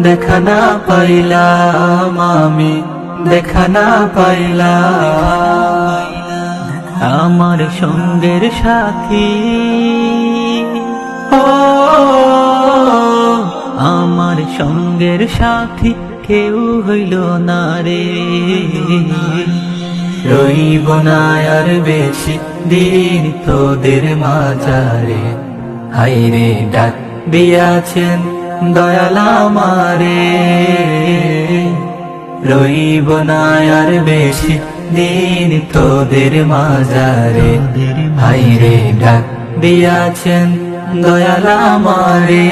দেখা না পাইলাম আমি, দেখা না পাইলাম। আমার সঙ্গের সাথী। ও, আমার সঙ্গের সাথী কেউ হইল না রে। রইব না আর বেশি দিন তোদের মাজারে হাইরে ডাক দিয়াছেন দয়াল আমারে। রইব না আর বেশি দিন তোদের মাজারে। হাইরে ডাক দিয়াছেন দয়াল আমারে।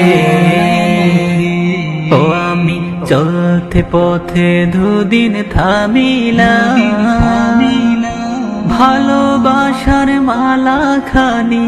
ও আমি চলতে পথে দুদিন থামিলাম। ভালোবাসার মালা খানি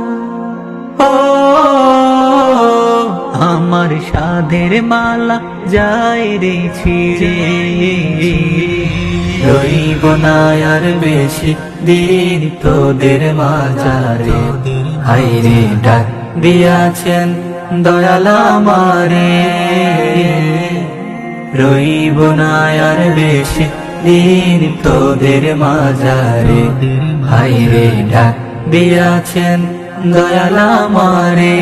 আমার সাধের মালা যাই রে ছিড়ে। রইব আর বেশি দিন তোদের মাজারে হাইরে ডাক দিয়াছেন দয়াল আমারে। রইব না আর বেশি দিন তোদের মাজারে হাইরে ডাক দিয়াছেন দয়াল আমারে।